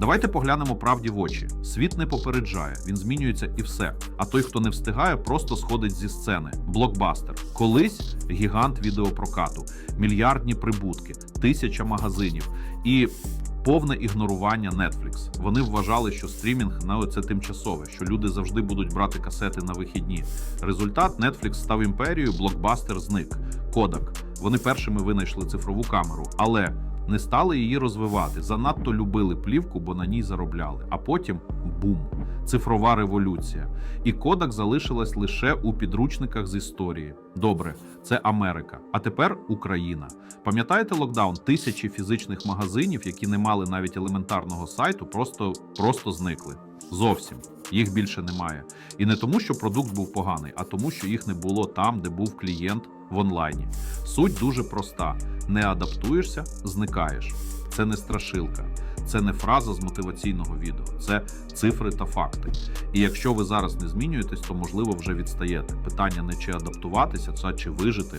Давайте поглянемо правді в очі. Світ не попереджає, він змінюється і все. А той, хто не встигає, просто сходить зі сцени. Блокбастер. Колись гігант відеопрокату, мільярдні прибутки, тисяча магазинів і. Повне ігнорування Netflix. Вони вважали, що стрімінг ну, це тимчасове, що люди завжди будуть брати касети на вихідні. Результат Netflix став імперією, блокбастер зник. Кодак. Вони першими винайшли цифрову камеру, але не стали її розвивати. Занадто любили плівку, бо на ній заробляли. А потім бум, цифрова революція. І кодак залишилась лише у підручниках з історії. Добре, це Америка. А тепер Україна. Пам'ятаєте локдаун? Тисячі фізичних магазинів, які не мали навіть елементарного сайту, просто, просто зникли. Зовсім їх більше немає. І не тому, що продукт був поганий, а тому, що їх не було там, де був клієнт в онлайні. Суть дуже проста: не адаптуєшся, зникаєш. Це не страшилка, це не фраза з мотиваційного відео, це цифри та факти. І якщо ви зараз не змінюєтесь, то можливо вже відстаєте. Питання не чи адаптуватися, це чи вижити.